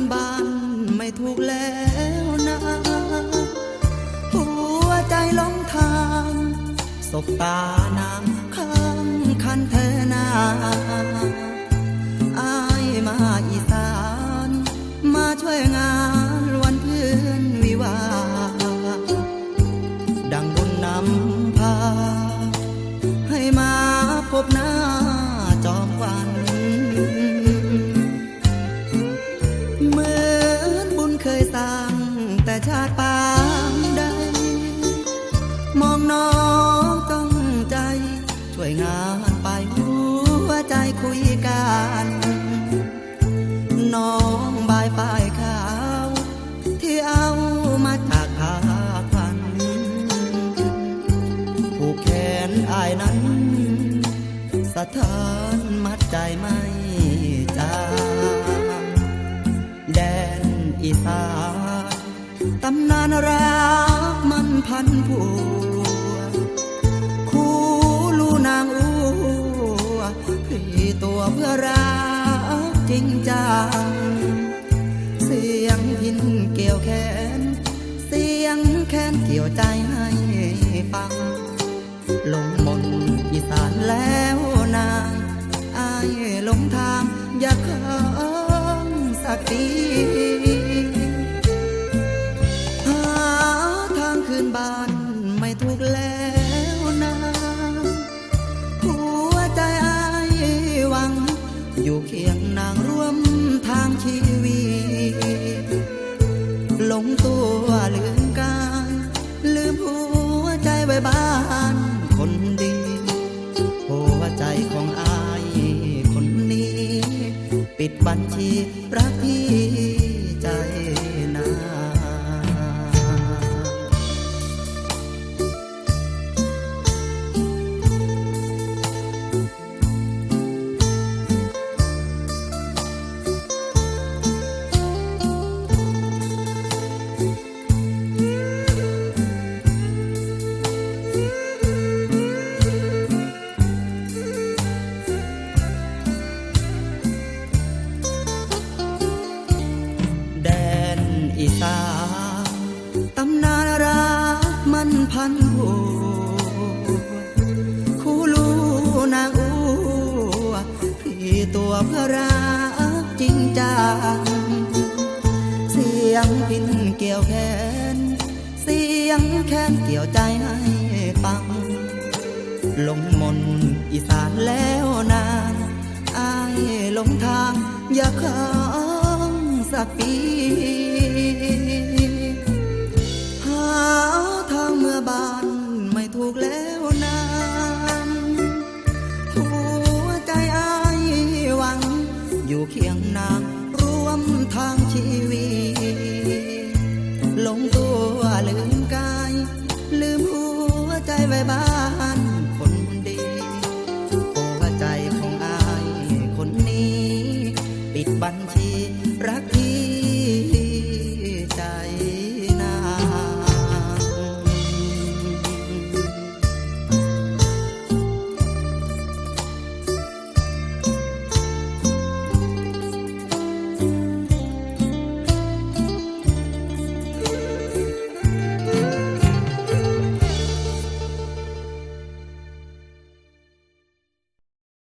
นบ้านไม่ถูกแล้วนะหัวใจลงทางสบตาน้งข้างคันเธอนาอายมาอีสาน มาช่วยงานวันเพื่อนวิวา ดังบุญนำพา ให้มาพบน้า ไปหัวใจคุยกัน น้องบายป้ายขาว ที่เอามาจากภาพันผูกแขนอายนั้น สะท้านมัดใจไม่จางแดนอีสานตำนานรักมันพันผัว รักจริงจัง เสียงพินเกี่ยวแขน เสียงแค้นเกี่ยวใจให้ฟัง ลงมนต์อีสานแล้วนายอายลงทาง อยากค้างสักที บัญชีรักที่ พันหัวคู่ลูนางอูพี่ตัวเพื่อรักจริงจังเสียงพินเกี่ยวแขน เสียงแค้นเกี่ยวใจให้ฟังลงมนอีสานแล้วนานอายลงทาง อยากค้างสักปี ถูกแล้วนานหัวใจอายหวัง อยู่เคียงนางร่วมทางชีวิตลงตัวลืม